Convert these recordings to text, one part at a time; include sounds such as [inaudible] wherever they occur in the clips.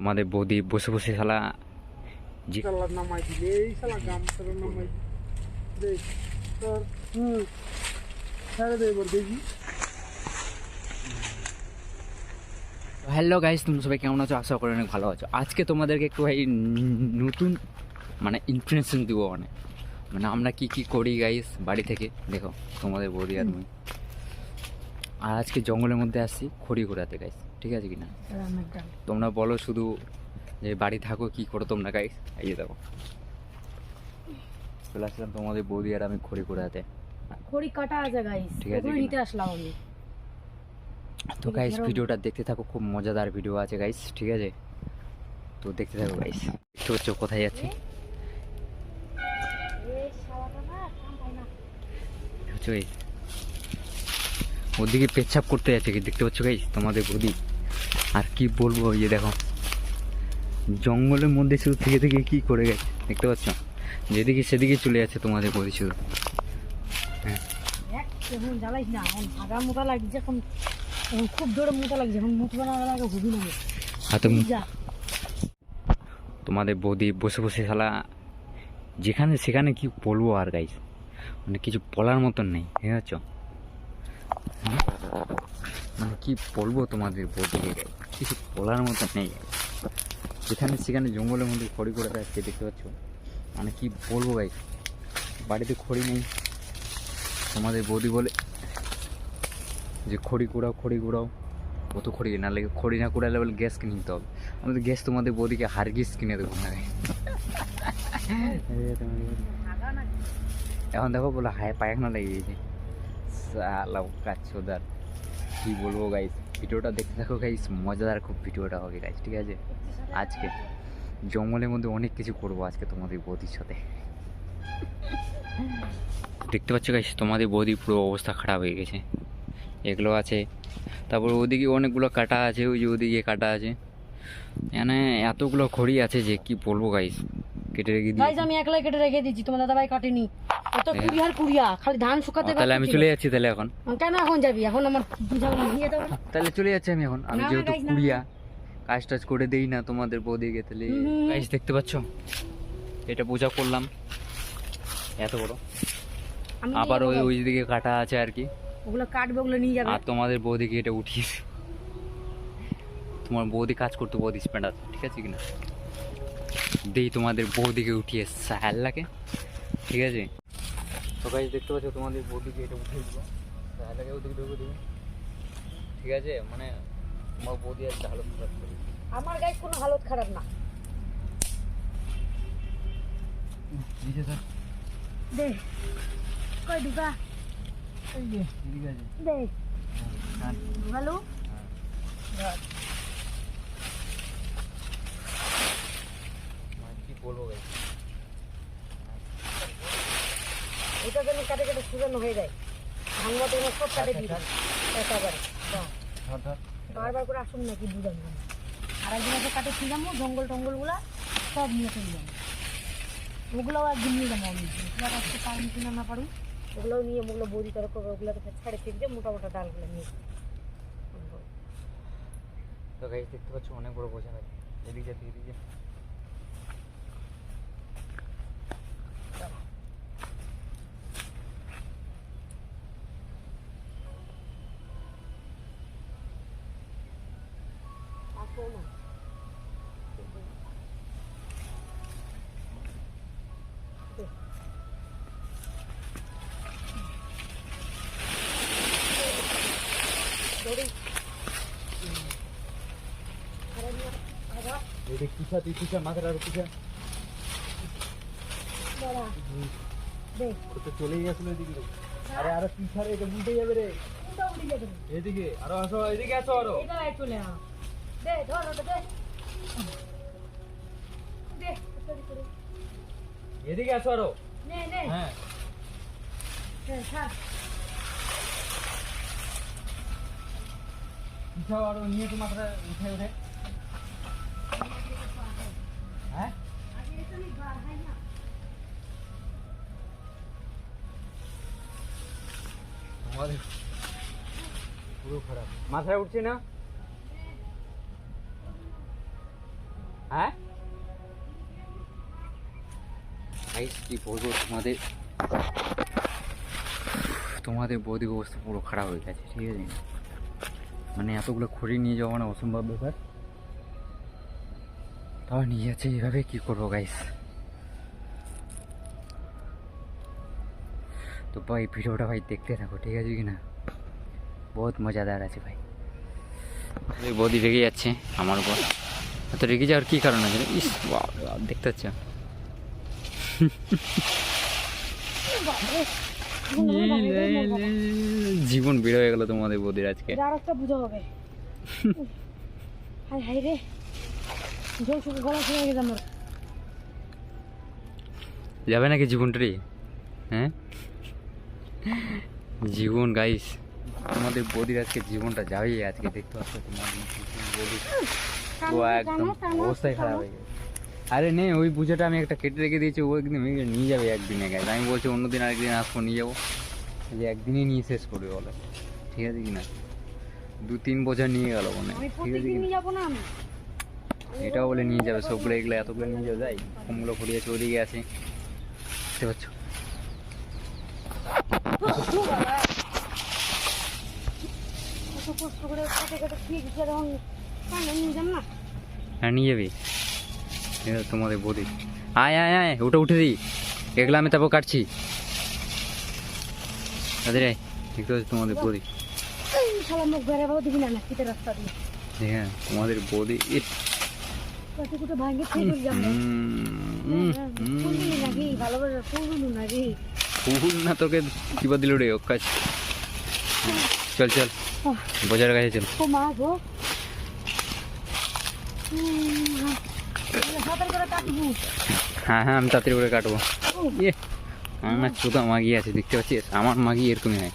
তোমাদের বৌদি বসে বসে শালা জি। নামাই দিলে এই শালা গামছাটা নামাই দিলে। তোর হুম ছেড়ে দে এবার দেখি। হ্যালো গাইস তুমি সবাই কেমন আছো? আশা করি অনেক ভালো আছো। আজকে তোমাদেরকে একটু ভাই নতুন মানে ইনফরমেশন দিব মানে। মানে আমরা কি কি করি গাইস বাড়ি থেকে দেখো তোমাদের বৌদি আর আমি আর আজকে জঙ্গলের মধ্যে আসছি খড়ি ঘোরাতে গাইস ঠিক আছে কি না তোমরা বলো শুধু যে বাড়ি থাকো কি করো তোমরা গাইস এই যে দেখো। চলে আসলাম তোমাদের বৌদি আর আমি খড়ি ঘোরাতে খড়ি কাটা আছে গাইস ঠিক আছে নিতে আসলাম আমি। তো গাইস ভিডিওটা দেখতে থাকো খুব মজাদার ভিডিও আছে গাইস ঠিক আছে? তো দেখতে থাকো গাইস দেখতে পাচ্ছ কোথায় যাচ্ছি? ওদিকে পেচ্ছাপ করতে যাচ্ছে কি দেখতে পাচ্ছ গাইস তোমাদের বৌদি। আর কি বলব এই যে দেখো। জঙ্গলের মধ্যে শুধু থেকে থেকে কি করে গেছে দেখতে পাচ্ছ? যেদিকে সেদিকে চলে যাচ্ছে তোমাদের বৌদি শুধু। হ্যাঁ। জ্বালাইস না এখন ভাগা মোটা লাগছে এখন এখন খুব জোরে মোটা লাগছে এখন মুখ বানানোর আগে হুবি না হাতে তোমাদের বৌদি বসে বসে শালা যেখানে সেখানে কি বলব আর গাইস মানে কিছু বলার মতন নেই ঠিক আছে মানে কি বলব তোমাদের বৌদিকে guys? কিছু বলার মতো নেই। যেখানে সেখানে জঙ্গলের মধ্যে খড়ি করে যাচ্ছে দেখতে পাচ্ছ? মানে কি বলব ভাই? বাড়িতে খড়ি নেই। তোমাদের বৌদি বলে যে খড়ি কুড়াও খড়ি কুড়াও। কত খড়ি? না লাগে খড়ি না কুড়ালে বলে গ্যাস কিনে নিতে হবে। আমাদের গ্যাস তোমাদের বৌদিকে হারগিস কিনে দেবো না [laughs] এখন দেখো বলে হায় পায়খানা লেগে গেছে। সালাও কাচ্ছোদার কি বলব গাইস ভিডিওটা দেখতে থাকো গাইস মজাদার খুব ভিডিওটা হবে গাইস ঠিক আছে? আজকে জঙ্গলের মধ্যে অনেক কিছু করব আজকে তোমাদের বৌদির সাথে। দেখতে পাচ্ছ গাইস তোমাদের বৌদি পুরো অবস্থা খারাপ হয়ে গেছে। এগুলো আছে, তারপর ওদিকে অনেকগুলো কাটা আছে, ওই যে ওদিকে কাটা আছে। মানে এতগুলো খড়ি আছে যে কি বলব গাইস কেটে রেখে গাইস দিই আমি একলাই কেটে রেখে দিচ্ছি তোমার দাদা ভাই কাটেনি কত হ্যাঁ। খালি ধান শুকাতে তাহলে আমি চলে যাচ্ছি তাহলে এখন। কেন এখন যাবি? এখন আমার নিয়ে না। তাহলে চলে যাচ্ছি আমি এখন। আমি যেহেতু কাজ টাজ করে দেই না তোমাদের বৌদিকে তাহলে। গাইস দেখতে পাচ্ছ? এটা পূজা করলাম। এত বড়। আবার ওই ওই দিকে কাটা আছে আর কি। ওগুলো কাটবে ওগুলো নিয়ে যাবে। আর তোমাদের বৌদিকে এটা উঠিয়েছে তোমার বৌদি কাজ করতে বৌদি স্প্যান্ড আছে ঠিক আছে কিনা দেই তোমাদের বৌদিকে উঠিয়ে সাহাল্লাকে ঠিক আছে? তো দেখতে পাচ্ছ তোমাদের বৌদিকে এটা উঠিয়ে দিবো সাহাল্লাকে ওদিকে ঢুকে দেবো ঠিক আছে? মানে তোমার বৌদি আজকে হালত খারাপ করে। আমার গাইস কোনো হালত খারাপ না। দে। কই ঢুকা। এই যে ঠিক আছে। দে। হ্যাঁ ঢুকালো মানে কি বলব গাইস এটা যেন কাটে কাটে সুরানো হয়ে যায়। ভাঙবা তো সব কাটে দিই একেবারে বাহ। ধর ধর। বারবার করে আসুন নাকি বুঝাম না আর একদিন এসে কাটে যাব জঙ্গল টঙ্গলগুলা সব নিয়ে চলে যাব। ওগুলোও একদিন নিয়ে যাব আমি। আজকে পারি কিনা না পারি। ওগুলোও নিয়ে ওগুলো বৌদি তরফ করবে ওগুলোকে ছেড়ে ফিরবে মোটা মোটা ডালগুলো নিয়ে তো গাইস দেখতে পাচ্ছ অনেক বড় বোঝা ভাই এদিকে যা এদিকে যা। এদিকে পিছা তুই পিছা মাথাটা আর পিছা চলেই গেছিল এদিকে। আরে আরও পিছা রে এটা উল্টে যাবে রে। যাবে? এদিকে আরও আসো এদিকে আসো আরও। চলে আ দে ধর ওটা দে। দে এদিকে আসো আরও? নে নে। হ্যাঁ। নে, আরও নিয়ে তো মাথাটা উঠে উঠে হ্যাঁ? পুরো খারাপ। মাথায় উঠছে না? হ্যাঁ? গাইস কি বলব তোমাদের? তোমাদের বৌদির অবস্থা পুরো খারাপ হয়ে গেছে ঠিক আছে? মানে এতগুলো খড়ি নিয়ে যাওয়া মানে অসম্ভব ব্যাপার। তাও নিয়ে যাচ্ছে এইভাবে কি করব গাইস তো ভাই ভিডিওটা ভাই দেখতে থাকো ঠিক আছে কি না বহুত মজাদার আছে ভাই। বৌদি রেগে যাচ্ছে আমার উপর। তো রেগে যাওয়ার কী কারণ আছে? ইস দেখতে পাচ্ছ। জীবন বের হয়ে গেল তোমাদের বৌদির আজকে। একটা বুঝা হবে। হাই হাই রে। জল শুকে গলা শুকিয়ে গেছে আমার। যাবে নাকি জীবনটা রে হ্যাঁ? জীবন গাইস তোমাদের বৌদির আজকে জীবনটা যাবেই আজকে দেখতে পাচ্ছ তোমার ও একদম অবস্থাই খারাপ হয়ে গেছে আরে নে ওই পুজোটা আমি একটা কেটে রেখে দিয়েছি ও একদিন নিয়ে যাবে একদিনে গাইজ আমি বলছি অন্যদিন আরেকদিন আসব নিয়ে যাব যে একদিনই নিয়ে শেষ করবে বলে ঠিক আছে কি না দু তিন বছর নিয়ে গেল মনে হয়। ঠিক আছে কি না এটাও বলে নিয়ে যাবে সবগুলো এগুলো এতগুলো নিয়ে যাবে যাই কমগুলো ফুরিয়েছে ওদিকে আছে দেখতে পাচ্ছ এত কষ্ট করে কেটে কেটে খেয়ে গেছে তখন নিয়ে যাম না। হ্যাঁ নিয়ে যাবি। এটা তোমাদের বৌদি। আয় আয় আয় ওটা উঠে দিই এগুলো আমি তারপর কাটছি। তাদের আয় দেখতে পাচ্ছ তোমাদের বৌদি। হ্যাঁ তোমাদের বৌদি নাকি? ফুল না তোকে কিবা দিল রে ও কাজ চল চল। বাজারের কাছে চল। ও মা গো। হ্যাঁ হ্যাঁ আমি তাড়াতাড়ি করে কাটবো। ইয়ে আমার চোখা মাগি আছে দেখতে পাচ্ছিস? আমার মাগি এরকমই হয়।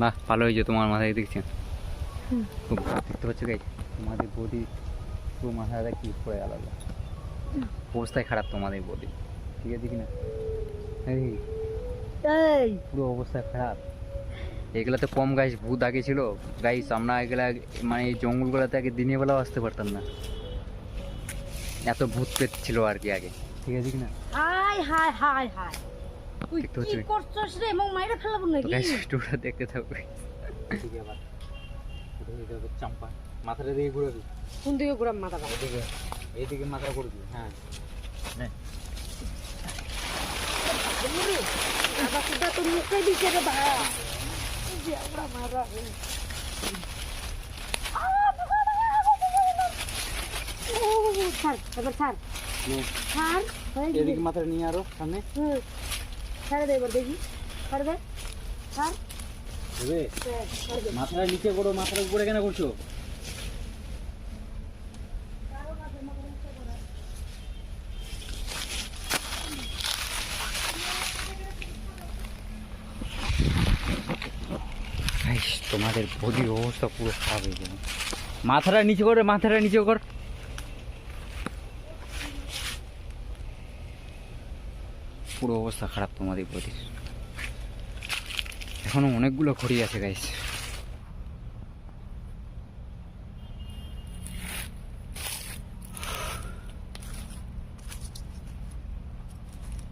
বাহ ভালো হয়েছে তোমার মাথায় দেখছি। খুব দেখতে পাচ্ছ গাই তোমাদের বডি পুরো মাথাটা কি পড়ে আলাদা। অবস্থায় খারাপ তোমাদের বডি ঠিক আছে কি না? এই। পুরো অবস্থা খারাপ। এগুলাতে কম গাছ ভূত আগে ছিল। গাইস আমরা এগুলা মানে এই জঙ্গলগুলোতে আগে দিনের বেলাও আসতে পারতাম না। এত ভূত পেত ছিল আর কি আগে। ঠিক আছে কি না হাই হাই হাই হাই। তুই কি করছস রে? মগ মাইরা ফেলাবো তো নাকি? গাইস ভিডিওটা দেখতে থাকবে আবার চাম্পা। মাথাটা ঘুরাবি। কোন দিকে ঘুরাম মাথাটা? এদিকে এইদিকে মাথা করবি হ্যাঁ। নে। আবার সুদা তোর মুখে দিছে রে আমরা মারা এবার। এদিকে মাথাটা নিয়ে আরও সামনে ছাড়ে দে এবার দেখি ছাড় দে ছাড় দেবে ছাড়। দে। মাথাটা নিচে করো মাথাটা উপরে কেন করছ? তোমাদের বডির অবস্থা পুরো খারাপ হয়ে যাবে মাথাটা নিচে করে মাথাটা নিচে কর। পুরো অবস্থা খারাপ তোমাদের বডির। এখনও অনেকগুলো খড়ি আছে গাইস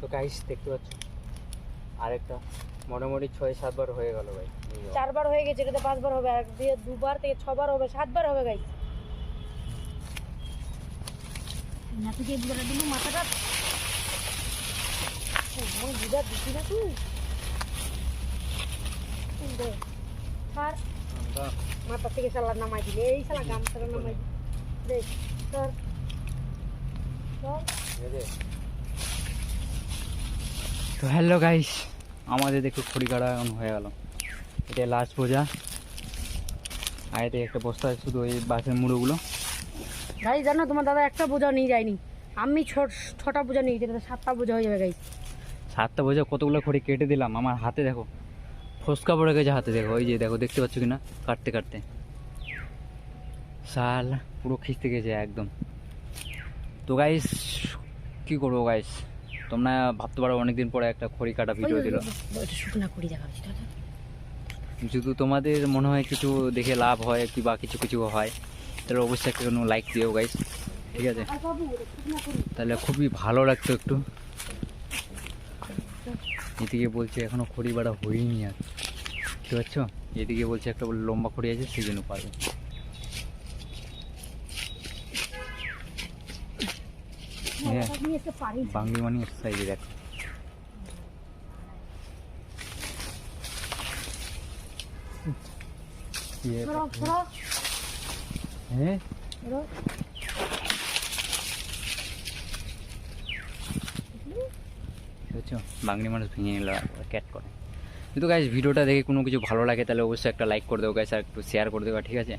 তো গাইস দেখতে পাচ্ছ? আরেকটা। মোটামুটি ছয় সাতবার হয়ে গেল ভাই চারবার হয়ে গেছে এটাতে পাঁচবার হবে এক দিয়ে দুবার থেকে ছবার হবে সাতবার হবে গাই না তুই বুঝা দিল মাথাটা। মই বুঝা দিচ্ছি না তুই? দে, ছাড়। মাথা থেকে সালা নামাই দিলে এই সালা গামছাটা নামাই দেখ তোর তোর তো হ্যালো গাইস আমাদের দেখো খড়ি কাটা এখন হয়ে গেল। এটা লাস্ট বোঝা। আর এটা একটা বস্তা শুধু ওই বাসের মুড়োগুলো। গাড়ি জানো তোমার দাদা একটা বোঝা নিয়ে যায়নি। আমি ছটা বোঝা নিয়ে যেতে সাতটা বোঝা হয়ে যাবে গাই সাতটা বোঝা কতগুলো খড়ি কেটে দিলাম। আমার হাতে দেখো ফসকা পড়ে গেছে হাতে দেখো। ওই যে দেখো দেখতে পাচ্ছ কি না কাটতে কাটতে। শাল পুরো খিস্তে গেছে একদম। তো গাইস কি করব গাইস তোমরা ভাবতে পারো অনেকদিন পরে একটা খড়ি কাটা ভিডিও দিল। শুকনা যদি তোমাদের মনে হয় কিছু দেখে লাভ হয় কি বা কিছু কিছু হয় তাহলে অবশ্যই একটা কোনো লাইক দিও গাইস ঠিক আছে? তাহলে খুবই ভালো লাগতো একটু। এদিকে বলছে এখনও খড়ি বাড়া হয়নি আর। বুঝতে পারছ এদিকে বলছে একটা লম্বা খড়ি আছে সেই জন্য পারবে হ্যাঁ। আমি এসে পারি না। বাংলি মানি এক্সারসাইজ দেখো। হ্যাঁ? বুঝছ? বাঙালি মানুষ ভেঙে নিল ক্যাট করে। কিন্তু গাইজ ভিডিওটা দেখে কোনো কিছু ভালো লাগে তাহলে অবশ্যই একটা লাইক করে দেবো গাইস আর একটু শেয়ার করে দেবো ঠিক আছে?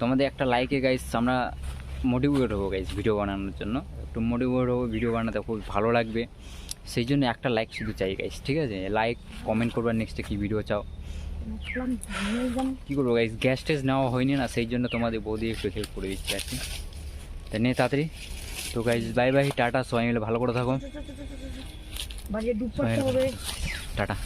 তোমাদের একটা লাইকে গাইস আমরা মোটিভেট হব গাইস ভিডিও বানানোর জন্য। একটু মোটিভেট হব ভিডিও বানাতে খুব ভালো লাগবে। সেই জন্য একটা লাইক শুধু চাই গাইস ঠিক আছে? লাইক কমেন্ট করবার নেক্সটে কী ভিডিও চাও। নিয়ে কী করব গাইস গ্যাস টেস নেওয়া হয়নি না সেই জন্য তোমাদের বৌদি একটু হেল্প করে দিচ্ছে আর কি। তা নে তাড়াতাড়ি। তো গাইস বাই বাই টাটা সবাই মিলে ভালো করে থাকো। টাটা।